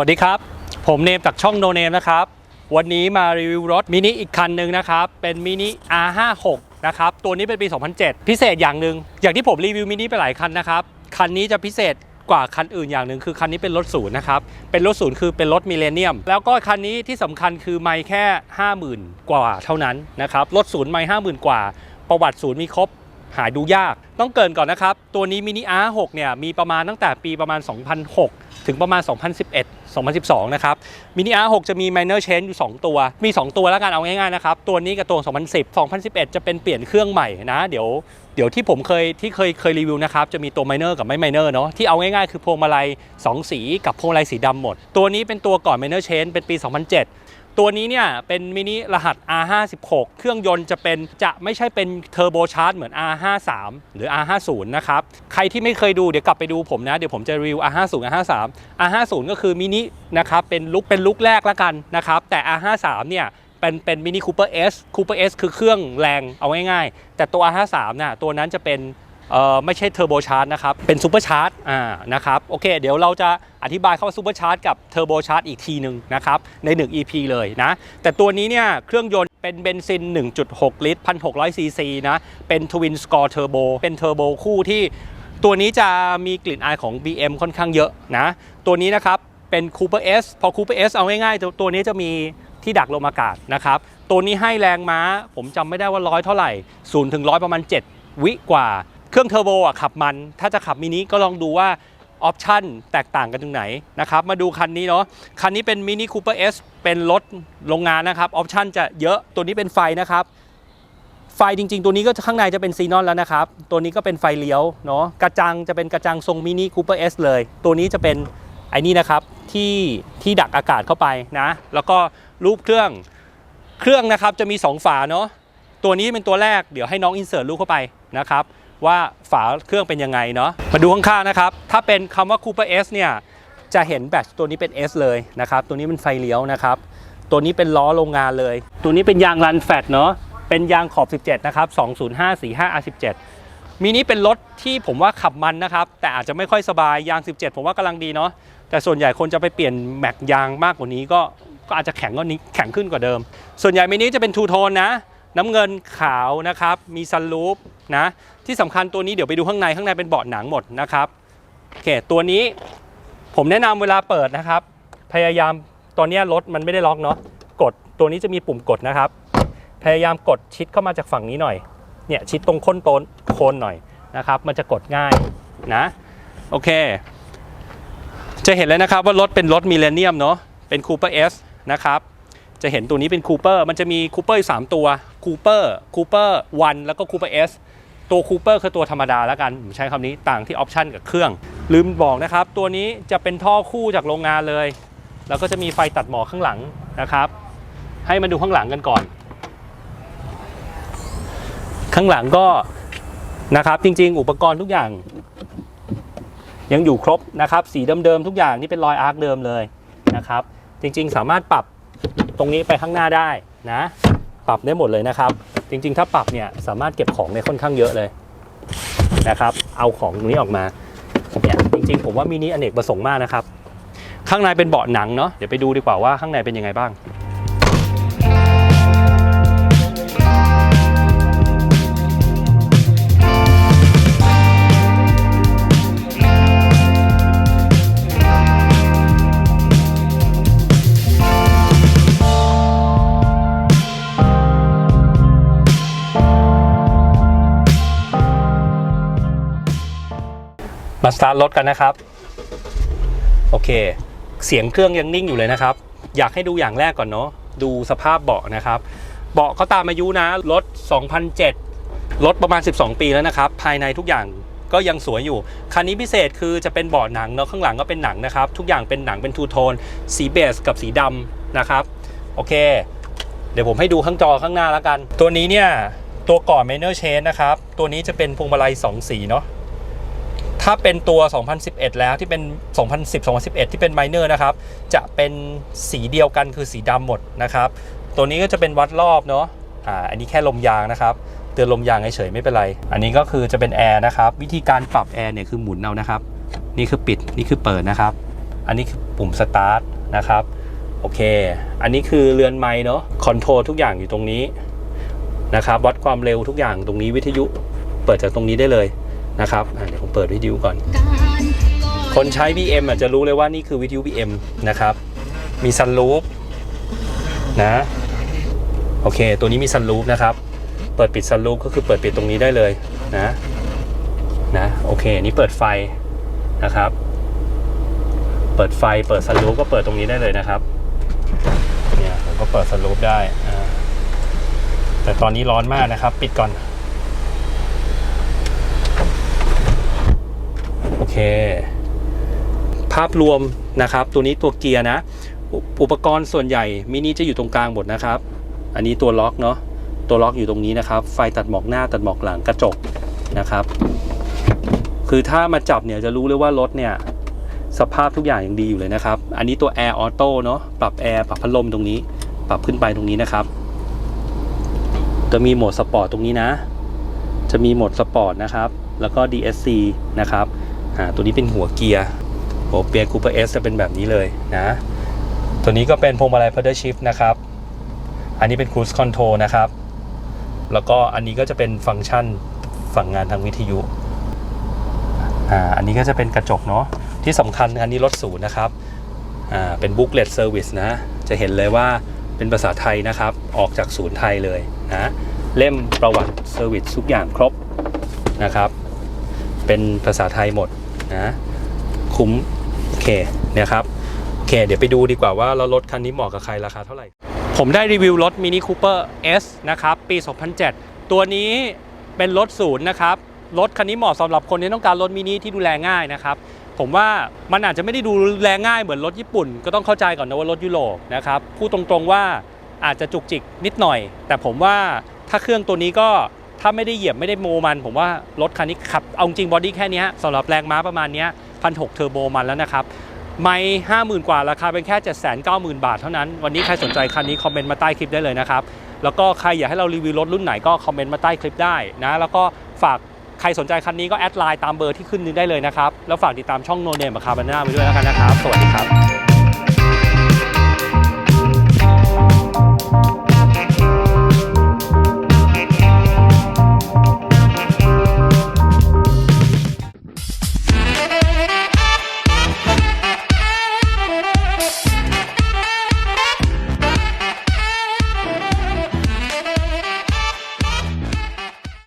สวัสดีครับ ผมเนมจากช่องโนเนมนะครับ วันนี้มารีวิวรถมินิอีกคันหนึ่งนะครับ เป็นมินิ R56 นะครับ ตัวนี้เป็นปี 2007 พิเศษอย่างหนึ่งอย่างที่ผมรีวิวมินิไปหลายคันนะครับ คันนี้จะพิเศษกว่าคันอื่นอย่างหนึ่งคือคันนี้เป็นรถศูนย์นะครับ เป็นรถศูนย์คือเป็นรถมิเลเนียม แล้วก็คันนี้ที่สำคัญคือไม่แค่ 50,000 กว่าเท่านั้นนะครับ รถศูนย์ไม่50,000กว่า ประวัติศูนย์มีครบ หาดูยาก ต้องเกินก่อนนะครับ ตัวนี้มินิ R6 เนี่ยมีประมาณตั้งแต่ปีประมาณ 2006 ถึงประมาณ 2011 2012 นะครับมินิ R6 จะมี minor change อยู่ 2 ตัว มี 2 ตัวแล้วกันเอาง่ายๆนะครับ ตัวนี้กับตัว 2010 2011 จะเป็นเปลี่ยนเครื่องใหม่นะ เดี๋ยวเดี๋ยวที่ผมเคยที่เคยเคยรีวิวนะครับ จะมีตัว minor กับไม่ minor เนาะที่เอาง่ายๆ คือพวงมาลัย 2 สีกับพวงมาลัยสีดำหมด ตัวนี้เป็นตัวก่อน minor change เป็นปี 2007 ตัวนี้เนี่ยเป็นมินิรหัส R56 เครื่องยนต์จะเป็นจะไม่ใช่เป็นเทอร์โบชาร์จเหมือน R53 หรือ R50 นะครับ ใครที่ไม่เคยดูเดี๋ยวกลับไปดูผมนะ เดี๋ยวผมจะรีวิว R50 R53 R50 ก็คือมินินะครับเป็นลุกเป็นลุกแรกแล้วกันนะครับแต่ R53 เนี่ยเป็นเป็นมินิคูเปอร์ S คูเปอร์ S คือเครื่องแรงเอาง่ายๆ แต่ตัว R53 น่ะตัวนั้นจะเป็น ไม่ใช่เทอร์โบชาร์จนะครับ เป็นซูเปอร์ชาร์จอ่านะครับ โอเค เดี๋ยวเราจะอธิบายเข้าซูเปอร์ชาร์จกับเทอร์โบชาร์จอีกทีหนึ่งนะครับ ใน 1 EP เลยนะ แต่ตัวนี้เนี่ย เครื่องยนต์เป็นเบนซิน 1.6 ลิตร 1,600 ซีซีนะ เป็นทวินสกอร์เทอร์โบเป็นเทอร์โบคู่ที่ตัวนี้จะมีกลิ่นอายของ BM ค่อนข้างเยอะนะ ตัวนี้นะครับ เป็น Cooper S พอ Cooper S เอาง่ายๆตัวตัวนี้จะมีที่ดักลมอากาศนะครับ ตัวนี้ให้แรงม้า ผมจำไม่ได้ว่าร้อยเท่าไหร่0ถึง100 ประมาณ 7 วิกว่า เครื่องเทอร์โบอะขับมัน ถ้าจะขับมินิก็ลองดูว่าออปชันแตกต่างกันตรงไหนนะครับ มาดูคันนี้เนาะ คันนี้เป็นมินิคูเปอร์เอสเป็นรถโรงงานนะครับ ออปชันจะเยอะ ตัวนี้เป็นไฟนะครับ ไฟจริง ๆ ตัวนี้ก็ข้างในจะเป็นซีนอนแล้วนะครับ ตัวนี้ก็เป็นไฟเลี้ยวเนาะ กระจังจะเป็นกระจังทรงมินิคูเปอร์เอสเลย ตัวนี้จะเป็นไอ้นี่นะครับที่ที่ดักอากาศเข้าไปนะ แล้วก็รูปเครื่อง เครื่องนะครับจะมี 2 ฝาเนาะ ตัวนี้เป็นตัวแรก เดี๋ยวให้น้องอินเสิร์ตรูปเข้าไปนะครับ ว่าฝาเครื่องเป็นยังไงเนาะมาดูข้างๆนะครับ ถ้าเป็นคำว่า Cooper S เนี่ยจะเห็นแบตตัวนี้เป็น S เลยนะครับตัวนี้เป็นไฟเลี้ยวนะครับตัวนี้เป็นล้อโรงงานเลย ตัวนี้เป็นยางรันแฟตเนาะเป็นยางขอบ 17 นะครับ 20545 R17 มินิเป็นรถที่ผมว่าขับมันนะครับ แต่อาจจะไม่ค่อยสบายยาง 17 ผมว่ากำลังดีเนาะแต่ส่วนใหญ่คนจะไปเปลี่ยนแม็กยางมากกว่านี้ก็ก็อาจจะแข็งกว่านี้แข็งขึ้นกว่าเดิม ส่วนใหญ่มินิจะเป็นทูโทนนะ น้ำเงินขาวนะครับ มีซันรูฟนะ ที่สำคัญตัวนี้เดี๋ยวไปดูข้างในข้างในเป็นเบาะหนังหมดนะครับโอเคตัวนี้ผมแนะนำเวลาเปิดนะครับ พยายามตอนนี้รถมันไม่ได้ล็อกเนาะกดตัวนี้จะมีปุ่มกดนะครับ พยายามกดชิดเข้ามาจากฝั่งนี้หน่อยเนี่ยชิดตรงค้นโตนโคนหน่อยนะครับ มันจะกดง่ายนะโอเค จะเห็นเลยนะครับว่ารถเป็นรถมิเลเนียมเนาะเป็นคูเปอร์เอสนะครับ จะเห็นตัวนี้เป็นคูเปอร์มันจะมีคูเปอร์สามตัวคูเปอร์คูเปอร์วันแล้วก็คูเปอร์เอสตัวคูเปอร์คือตัวธรรมดาแล้วกันผมใช้คำนี้ต่างที่ออปชันกับเครื่อง ลืมบอกนะครับ ตัวนี้จะเป็นท่อคู่จากโรงงานเลย แล้วก็จะมีไฟตัดหมอกข้างหลังนะครับ ให้มาดูข้างหลังกันก่อน ข้างหลังก็นะครับจริง ๆ อุปกรณ์ทุกอย่าง ยังอยู่ครบนะครับ สีเดิมๆทุกอย่างนี่เป็นรอยอาร์คเดิมเลยนะครับ จริง ๆ สามารถปรับ ตรงนี้ไปข้างหน้าได้นะ ปรับได้หมดเลยนะครับ จริงๆ ถ้าปรับเนี่ยสามารถเก็บของได้ค่อนข้างเยอะเลยนะครับ เอาของตรงนี้ออกมาเนี่ยจริงๆ ผมว่ามินิอเนกประสงค์มากนะครับ ข้างในเป็นเบาะหนังเนาะเดี๋ยวไปดูดีกว่าว่าข้างในเป็นยังไงบ้าง มาสตาร์ทรถกันนะครับ โอเค เสียงเครื่องยังนิ่งอยู่เลยนะครับ อยากให้ดูอย่างแรกก่อนเนาะดูสภาพเบาะนะครับ เบาะก็ตามอายุนะรถ 2007 รถประมาณ 12 ปีแล้วนะครับ ภายในทุกอย่างก็ยังสวยอยู่ คันนี้พิเศษคือจะเป็นเบาะหนังเนาะข้างหลังก็เป็นหนังนะครับ ทุกอย่างเป็นหนังเป็นทูโทน สีเบสกับสีดำนะครับ โอเค เดี๋ยวผมให้ดูข้างจอข้างหน้าแล้วกัน ตัวนี้เนี่ยตัวก่อน Minor Change นะครับ ตัวนี้จะเป็นพวงมาลัย 2 สีเนาะ ถ้าเป็นตัว 2011 แล้วที่เป็น 2010 2011 ที่เป็น minor นะครับ จะเป็นสีเดียวกันคือสีดำหมดนะครับ ตัวนี้ก็จะเป็นวัดรอบเนาะอ่าอันนี้แค่ลมยางนะครับ เตือนลมยางเฉยๆไม่เป็นไร อันนี้ก็คือจะเป็นแอร์นะครับ วิธีการปรับแอร์เนี่ยคือหมุนเอานะครับ นี่คือปิดนี่คือเปิดนะครับ อันนี้คือปุ่มสตาร์ทนะครับโอเค อันนี้คือเรือนไม้เนาะคอนโทรลทุกอย่างอยู่ตรงนี้นะครับ วัดความเร็วทุกอย่างตรงนี้วิทยุเปิดจากตรงนี้ได้เลย นะครับอะเดี๋ยวผมเปิดวิทยุก่อน คนใช้ BM อะจะรู้เลยว่านี่คือวิทยุ BM นะครับ มีซันรูฟนะโอเค ตัวนี้มีซันรูฟนะครับ เปิดปิดซันรูฟก็คือเปิดปิดตรงนี้ได้เลยนะนะโอเคนี่เปิดไฟนะครับ เปิดไฟเปิดซันรูฟก็เปิดตรงนี้ได้เลยนะครับเนี่ยผมก็เปิดซันรูฟได้อ่าแต่ตอนนี้ร้อนมากนะครับ ปิดก่อน โอ เค ภาพรวมนะครับ ตัวนี้ตัวเกียร์นะอุอุปกรณ์ส่วนใหญ่มินิจะอยู่ตรงกลางหมดนะครับ อันนี้ตัวล็อกเนาะตัวล็อกอยู่ตรงนี้นะครับ ไฟตัดหมอกหน้าตัดหมอกหลังกระจกนะครับ คือถ้ามาจับเนี่ยจะรู้เลยว่ารถเนี่ยสภาพทุกอย่างยังดีอยู่เลยนะครับ อันนี้ตัวแอร์ออโต้เนาะปรับแอร์ปรับพัดลมตรงนี้ ปรับขึ้นไปตรงนี้นะครับ จะมีโหมดสปอร์ตตรงนี้นะ จะมีโหมดสปอร์ตนะครับ แล้วก็ DSC นะครับ อ่าตัวนี้เป็นหัวเกียร์โอเปียคูเปอร์เอสจะเป็นแบบนี้เลยนะ ตัวนี้ก็เป็นพวงมาลัย paddle shift นะครับ อันนี้เป็น cruise control นะครับ แล้วก็อันนี้ก็จะเป็นฟังก์ชันฝั่งงานทางวิทยุอ่าอันนี้ก็จะเป็นกระจกเนาะที่สำคัญอันนี้รถศูนย์นะครับอ่าเป็น booklet service นะ จะเห็นเลยว่าเป็นภาษาไทยนะครับ ออกจากศูนย์ไทยเลยนะเล่มประวัติเซอร์วิสทุกอย่างครบนะครับ เป็นภาษาไทยหมด นะคุ้มโอเคเนี่ยครับโอเค เดี๋ยวไปดูดีกว่าว่าเรารถคันนี้เหมาะกับใครราคาเท่าไหร่ ผมได้รีวิวรถ Mini Cooper S นะครับ ปี 2007 ตัวนี้เป็นรถศูนย์นะครับ รถคันนี้เหมาะสำหรับคนที่ต้องการรถมินิที่ดูแลง่ายนะครับผมว่ามันอาจจะไม่ได้ดูแลง่ายเหมือนรถญี่ปุ่น ก็ต้องเข้าใจก่อนนะว่ารถยุโรปนะครับพูดตรงๆว่าอาจจะจุกจิกนิดหน่อย แต่ผมว่าถ้าเครื่องตัวนี้ก็ ถ้าไม่ได้เหยียบไม่ได้โมมัน ผมว่ารถคันนี้ขับ เอาจริงบอดี้แค่นี้สำหรับแรงม้าประมาณนี้พันหกเทอร์โบมันแล้วนะครับ ไม่ห้าหมื่นกว่าราคาเป็นแค่เจ็ดแสนเก้าหมื่นบาทเท่านั้น วันนี้ใครสนใจคันนี้คอมเมนต์มาใต้คลิปได้เลยนะครับ แล้วก็ใครอยากให้เรารีวิวรถรุ่นไหนก็คอมเมนต์มาใต้คลิปได้นะ แล้วก็ฝากใครสนใจคันนี้ก็แอดไลน์ตามเบอร์ที่ขึ้นนี้ได้เลยนะครับ แล้วฝากติดตามช่องโนเนมกับคาร์บาน่าไปด้วยแล้วกันนะครับ สวัสดีครับ